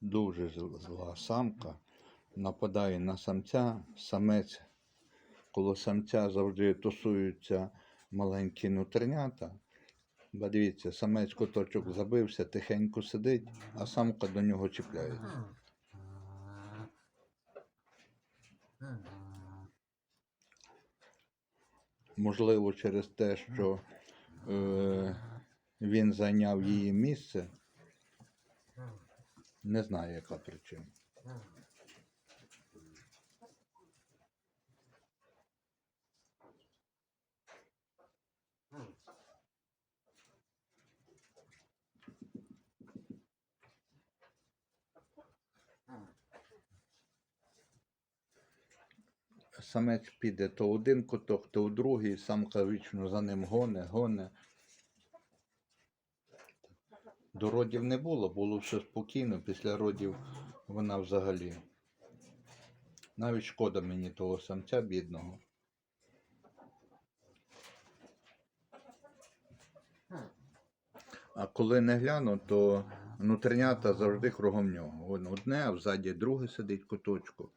дуже зла самка нападає на самця, самець. Коло самця завжди тусуються маленькі нутринята. Бо дивіться, самець куточок забився, тихенько сидить, а самка до нього чіпляється. Можливо, через те, що е, він зайняв її місце. Не знаю, яка причина. Самець піде то один куток, то у другий, самка вічно за ним гоне, гоне. До родів не було, було все спокійно. Після родів вона взагалі. Навіть шкода мені того самця бідного. А коли не гляну, то нутринята завжди кругом нього. Одне, а взаді друге сидить куточку.